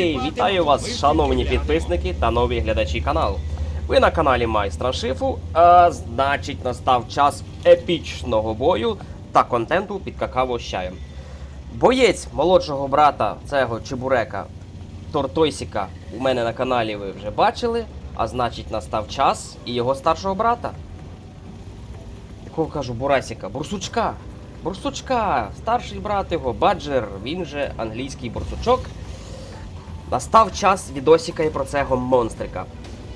Гей! Вітаю вас, шановні підписники та нові глядачі каналу. Ви на каналі Майстра Шифу, а значить настав час епічного бою та контенту під какао з чаєм. Боєць молодшого брата цього чебурека Тортойсіка у мене на каналі ви вже бачили, а значить настав час і його старшого брата. Якого кажу, Бурасіка, Бурсучка. Бурсучка, старший брат його, Баджер, він же англійський бурсучок. Настав час відосіка і про цього монстрика.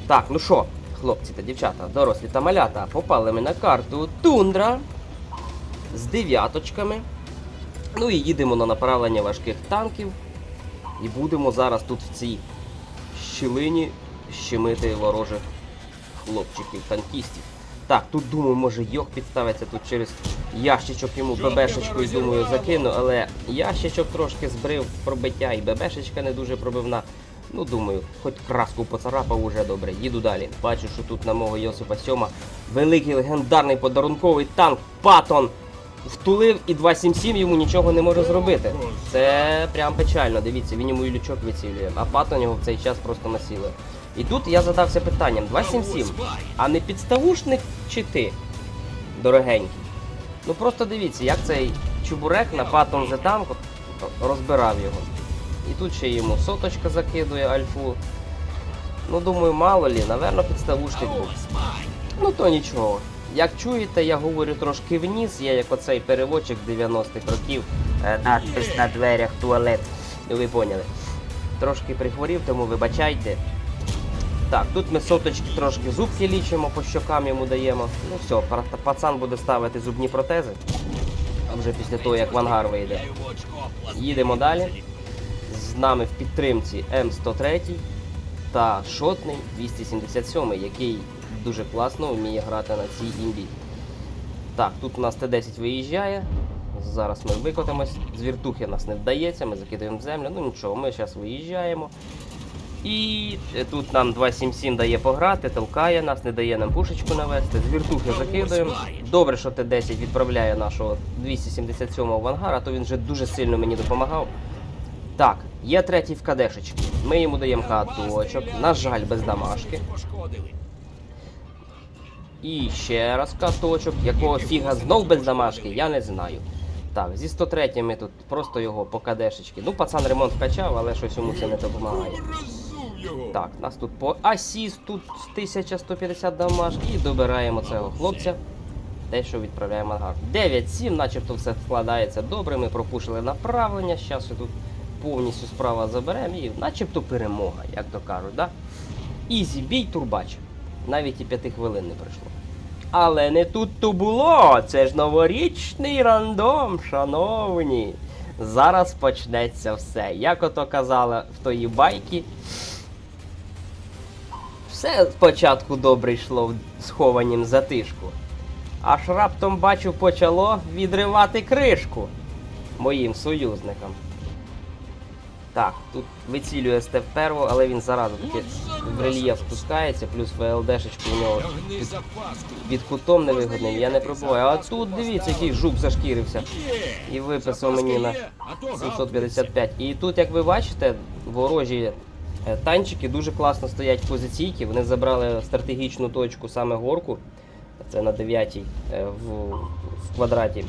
Так, ну що, хлопці та дівчата, дорослі та малята, попали ми на карту Тундра з дев'яточками. Ну і їдемо на направлення важких танків. І будемо зараз тут в цій щілині щемити ворожих хлопчиків, танкістів. Так, тут думаю, може йог підставиться тут через ящичок йому ББшечкою, думаю, закину, але ящичок трошки збрив пробиття і ББшечка не дуже пробивна. Ну, думаю, хоч краску поцарапав уже добре. Їду далі. Бачу, що тут на мого Йосипа Сьома великий легендарний подарунковий танк Патон втулив і 277 йому нічого не може зробити. Це прям печально. Дивіться, він йому і лючок вицілює, а Патон його в цей час просто насилує. І тут я задався питанням: 277, а не підставушник чи ти, дорогенький? Ну просто дивіться, як цей чубурек на Патон The Tank розбирав його. І тут ще йому соточка закидує альфу. Ну, думаю, мало лі, напевно, підставушник був. Ну то нічого. Як чуєте, я говорю трошки вниз, я як оцей переводчик 90-х років, е, надпис на дверях туалет. Ви поняли. Трошки прихворів, тому вибачайте. Так, тут ми соточки трошки зубки лічимо, по щокам йому даємо. Ну все, пацан буде ставити зубні протези. А вже після того, як в ангар вийде. Їдемо далі. З нами в підтримці М103 та шотний 277, який дуже класно вміє грати на цій імбі. Так, тут у нас Т-10 виїжджає. Зараз ми викотимось. З віртухи нас не вдається, ми закидаємо в землю. Ну нічого, ми зараз виїжджаємо. І е, тут нам 277 дає пограти, толкає нас, не дає нам пушечку навести. З віртухи закидуємо. Добре, що Т-10 відправляє нашого 277-го в ангар, а то він вже дуже сильно мені допомагав. Так, є третій в кадешечки. Ми йому даємо каточок. На жаль, без дамашки. І ще раз каточок, якого фіга знов без дамашки, я не знаю. Так, зі 103 ми тут просто його по кадешечки. Ну, пацан ремонт вкачав, але щось йому це не допомагає. Так, нас тут по асіст, тут 1150 дамашки і добираємо цього хлопця. Те, що відправляємо ангар. 9-7, начебто все складається добре. Ми пропушили направлення. Зараз тут повністю справа заберемо і начебто перемога, як то кажуть. Да? Ізі бій турбач. Навіть і п'яти хвилин не пройшло. Але не тут то було. Це ж новорічний рандом, шановні. Зараз почнеться все. Як ото казала в тої байки. Все спочатку добре йшло в схованім затишку. Аж раптом бачу почало відривати кришку моїм союзникам. Так, тут вицілює степ первого, але він зараза таки в рельєф спускається, плюс ВЛДшечку у нього під, під кутом невигодним, я не пробуваю. А тут дивіться, який жук зашкірився і виписав мені на 755. І тут, як ви бачите, ворожі танчики дуже класно стоять в позиційки. Вони забрали стратегічну точку саме горку. Це на 9 в, в квадраті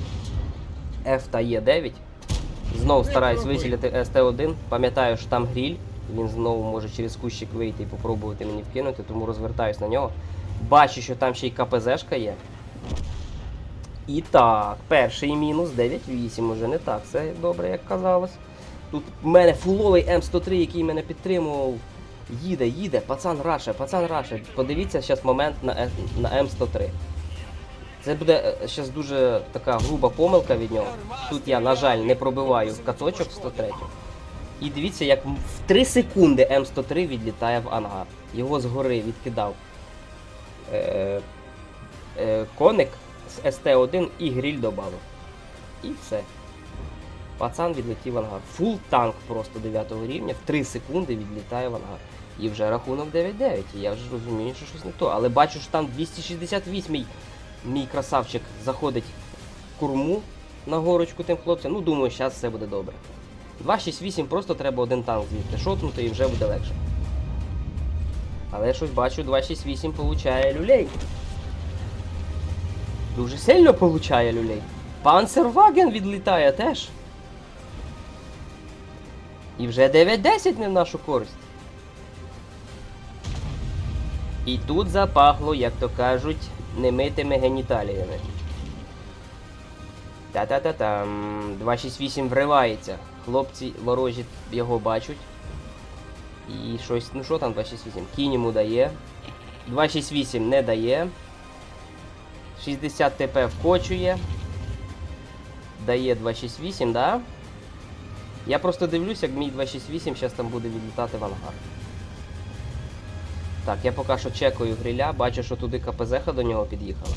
F та Е9. Знов стараюсь вицілити СТ1. Пам'ятаю, що там гріль. Він знову може через кущик вийти і попробувати мені вкинути, тому розвертаюсь на нього. Бачу, що там ще й КПЗшка є. І так, перший мінус 9-8 уже не так. Все добре, як казалось. Тут в мене фуловий М103, який мене підтримував. Їде, їде, пацан раше, пацан раше. Подивіться зараз момент на, на М103. Це буде зараз дуже така груба помилка від нього. Тут я, на жаль, не пробиваю каточок 103. І дивіться, як в 3 секунди М103 відлітає в ангар. Його згори відкидав е, е, коник з СТ1 і гріль додав. І все. Пацан відлетів ангар. Фул танк просто 9 рівня в 3 секунди відлітає в ангар. І вже рахунок 9-9. І я вже розумію, що щось не то. Але бачу, що там 268-й мій красавчик заходить в курму на горочку тим хлопцям. Ну, думаю, зараз все буде добре. 268 просто треба один танк звідти шотнути і вже буде легше. Але щось бачу, 268 получає люлей. Дуже сильно получає люлей. Панцерваген відлітає теж. І вже 9-10 не в нашу користь. І тут запахло, як то кажуть, немитими геніталіями. Та-та-та-там. 268 вривається. Хлопці ворожі його бачать. І щось. Ну що там 268? Кінь йому дає. 268 не дає. 60 ТП вкочує. Дає 268, да? Я просто дивлюсь, як мій 268 зараз там буде відлітати в ангар. Так, я поки що чекаю гриля, бачу, що туди КПЗ до нього під'їхала.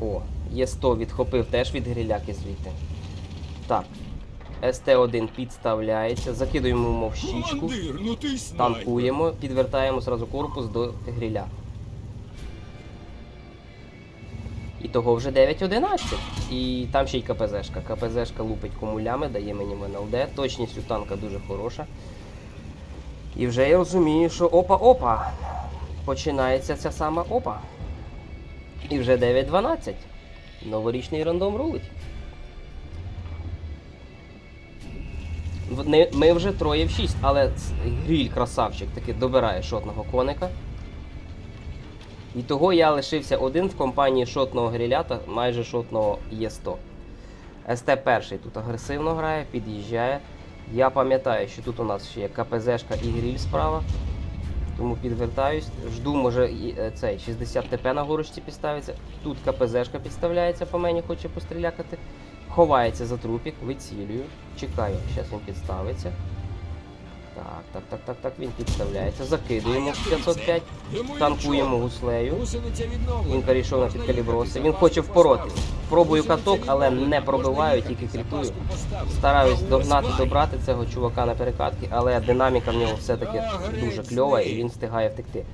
О, є 100 відхопив теж від гриляки звідти. Так. СТ-1 підставляється, закидуємо в щічку, ну танкуємо, підвертаємо зразу корпус до гриля. Того вже 9-11. І там ще й КПЗшка. КПЗшка лупить комулями, дає мені МНЛД. Точність у танка дуже хороша. І вже я розумію, що опа-опа. Починається ця сама опа. І вже 9-12. Новорічний рандом рулить. Ми вже троє в 6, але гріль красавчик таки добирає шотного коника. І того я лишився один в компанії шотного грілята, майже шотного Є100. СТ перший тут агресивно грає, під'їжджає. Я пам'ятаю, що тут у нас ще є КПЗшка і гріль справа. Тому підвертаюсь. Жду, може, е, цей 60 ТП на горочці підставиться. Тут КПЗшка підставляється по мені, хоче пострілякати. Ховається за трупік, вицілюю. Чекаю, зараз він підставиться. Так, так, так, так, так, він підставляється. Закидуємо 505, танкуємо гуслею. Він перейшов на підкаліброси. Він хоче впороти. Пробую каток, але не пробиваю, тільки кріпую. Стараюсь догнати, добрати цього чувака на перекатки, але динаміка в нього все-таки дуже кльова і він встигає втекти.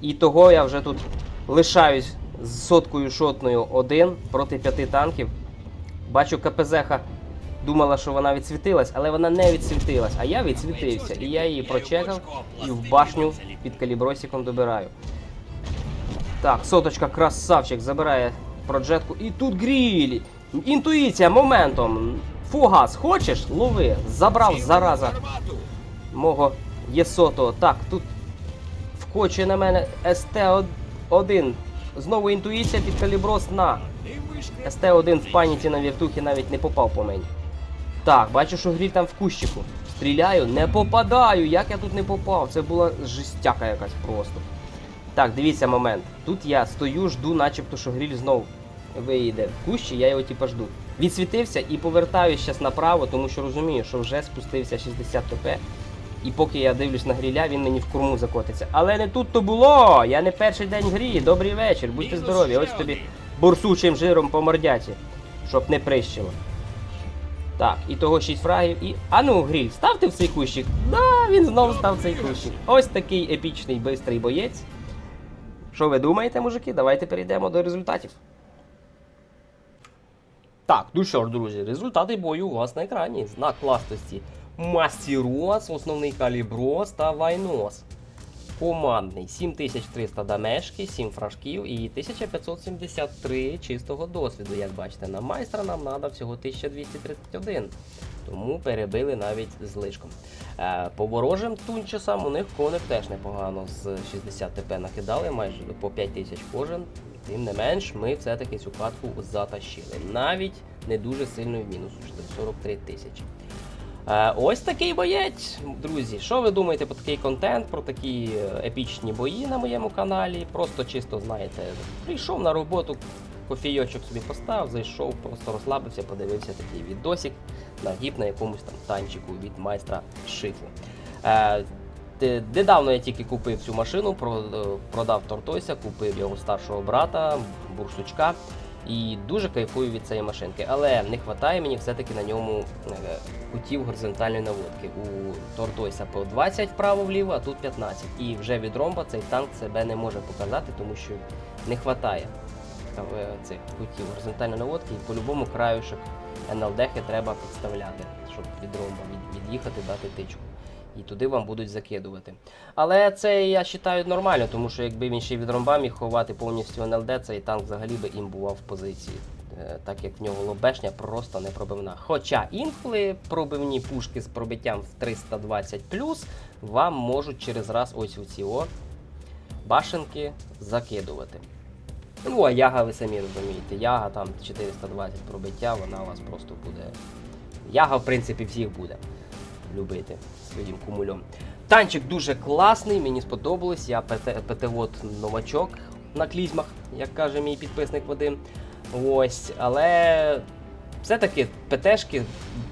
І того я вже тут лишаюсь з соткою шотною один проти п'яти танків. Бачу, КПЗха думала, що вона відсвітилась, але вона не відсвітилась, а я відсвітився. І я її прочекав і в башню під калібросиком добираю. Так, соточка красавчик забирає проджетку. І тут грілі. Інтуїція моментом. Фугас, хочеш? Лови. Забрав зараза мого Єсотого. Так, тут вкочує на мене СТ-1. Знову інтуїція під каліброс на. СТ-1 в паніці на віртухі навіть не попав по мені. Так, бачу, що гріль там в кущику. Стріляю, не попадаю. Як я тут не попав? Це була жестяка якась просто. Так, дивіться момент. Тут я стою, жду, начебто, що гріль знов виїде в кущі, я його типа жду. Відсвітився і повертаюсь зараз направо, тому що розумію, що вже спустився 60 ТП. І поки я дивлюсь на гріля, він мені в корму закотиться. Але не тут то було! Я не перший день грі. Добрий вечір, будьте здорові. Ось тобі борсучим жиром по мордяці, щоб не прищило. Так, і того 6 фрагів, і. А ну, гріль, ставте в цей кущик. Да, він знову став цей кущик. Ось такий епічний бистрий боєць. Що ви думаєте, мужики? Давайте перейдемо до результатів. Так, ну що ж, друзі, результати бою у вас на екрані. Знак класності Мастірос, основний каліброс та Вайнос. Командний 7300 дамешки, 7 фражків і 1573 чистого досвіду. Як бачите, на майстра нам треба всього 1231. Тому перебили навіть з лишком. Е, по ворожим тунчасам у них коник теж непогано з 60 ТП накидали, майже по 5000 кожен. Тим не менш, ми все-таки цю катку затащили. Навіть не дуже сильно в мінус, 43 тисячі. Е, Ось такий боєць, друзі. Що ви думаєте про такий контент, про такі е, епічні бої на моєму каналі? Просто чисто знаєте, прийшов на роботу, кофійочок собі поставив, зайшов, просто розслабився, подивився такий відосик на гіп на якомусь там танчику від майстра шифу. Е, Недавно я тільки купив цю машину, продав Тортойса, купив його старшого брата, бурсучка. І дуже кайфую від цієї машинки. Але не вистачає мені все-таки на ньому кутів горизонтальної наводки. У Тортойса по 20 вправо-вліво, а тут 15. І вже від ромба цей танк себе не може показати, тому що не вистачає цих кутів горизонтальної наводки і по-любому краюшок НЛДхи треба підставляти, щоб від ромба від, від'їхати, дати тичку. І туди вам будуть закидувати. Але це я вважаю нормально, тому що якби він ще від ромба міг ховати повністю НЛД, цей танк взагалі би імбував в позиції. Е, Так як в нього лобешня просто непробивна. Хоча інколи пробивні пушки з пробиттям в 320 вам можуть через раз ось у ці о башенки закидувати. Ну, а яга, ви самі розумієте, яга там 420 пробиття, вона у вас просто буде. Яга, в принципі, всіх буде любити своїм кумульом. Танчик дуже класний, мені сподобалось. Я ПТ, ПТВод новачок на клізмах, як каже мій підписник Вадим. Ось, але все-таки ПТшки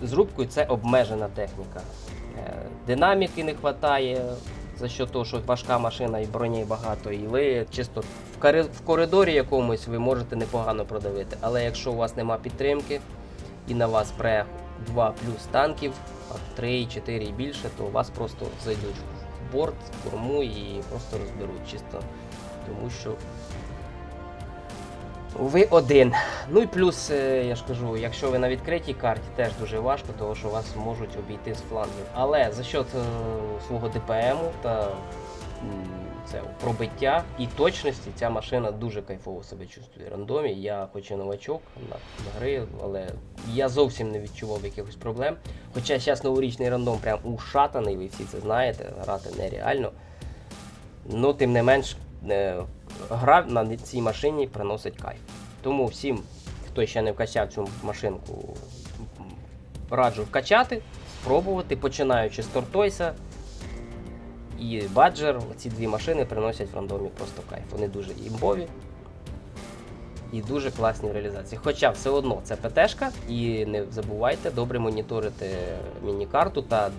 з рубкою це обмежена техніка. Е, Динаміки не вистачає, за що того, що важка машина і броні багато, і ви чисто в, коридорі якомусь ви можете непогано продавити. Але якщо у вас нема підтримки і на вас пре 2 плюс танків, а 3, 4 і більше, то вас просто зайдуть в борт, в корму і просто розберуть чисто. Тому що ви один. Ну і плюс, е, я ж кажу, якщо ви на відкритій карті, теж дуже важко, тому що вас можуть обійти з флангів. Але за счет е, свого ДПМу та це, пробиття і точності ця машина дуже кайфово себе чувствує рандомі. Я хоч і новачок на, гри, але я зовсім не відчував якихось проблем. Хоча зараз новорічний рандом прям ушатаний, ви всі це знаєте, грати нереально. Ну, тим не менш, е, гра на цій машині приносить кайф. Тому всім, хто ще не вкачав цю машинку, раджу вкачати, спробувати, починаючи з Тортойса і Баджер. Ці дві машини приносять в рандомі просто кайф. Вони дуже імбові і дуже класні реалізації. Хоча все одно це ПТшка, і не забувайте добре моніторити міні-карту та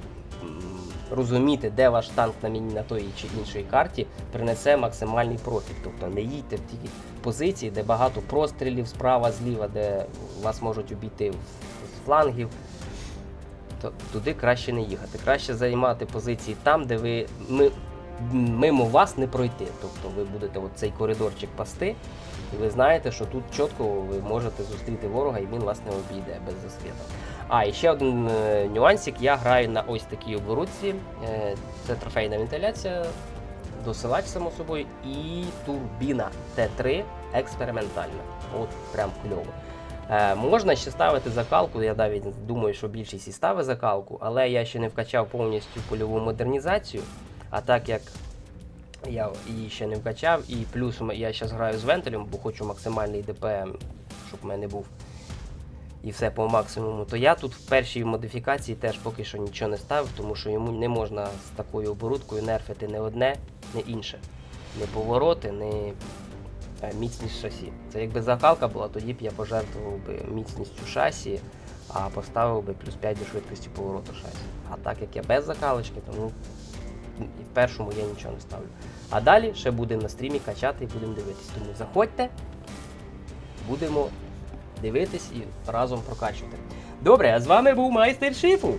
розуміти, де ваш танк на мені на той чи іншій карті принесе максимальний профіт. Тобто не їдьте в ті позиції, де багато прострілів справа, зліва, де вас можуть обійти з флангів. То туди краще не їхати. Краще займати позиції там, де ви ми, мимо вас не пройти. Тобто ви будете от цей коридорчик пасти, і ви знаєте, що тут чітко ви можете зустріти ворога і він вас не обійде без засвіта. А, і ще один е, нюансик. Я граю на ось такій оборудці. Е, це трофейна вентиляція, досилач, само собою, і турбіна Т3 експериментальна. От прям кльово. Е, можна ще ставити закалку, я навіть думаю, що більшість і ставить закалку, але я ще не вкачав повністю польову модернізацію. А так як я її ще не вкачав, і плюс я зараз граю з вентилем, бо хочу максимальний ДПМ, щоб в мене був і все по максимуму, то я тут в першій модифікації теж поки що нічого не ставив, тому що йому не можна з такою оборудкою нерфити не одне, не інше. Не повороти, не е, міцність шасі. Це якби закалка була, тоді б я пожертвував би міцністю шасі, а поставив би плюс 5 до швидкості повороту шасі. А так як я без закалочки, тому і в першому я нічого не ставлю. А далі ще будемо на стрімі качати і будемо дивитись. Тому заходьте, будемо дивитись і разом прокачувати. Добре, а з вами був майстер шифу.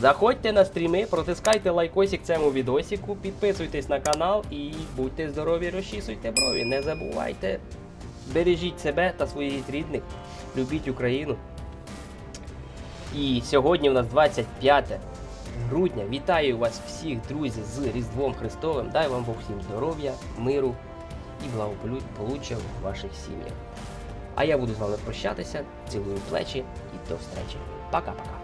Заходьте на стріми, протискайте лайкосик цьому відосику, підписуйтесь на канал і будьте здорові, розчісуйте брові. Не забувайте, бережіть себе та своїх рідних, любіть Україну. І сьогодні у нас 25 грудня. Вітаю вас всіх, друзі, з Різдвом Христовим. Дай вам Бог всім здоров'я, миру і благополуччя в ваших сім'ях. А я буду з вами прощатися, цілую плечі і до встречі. Пока-пока.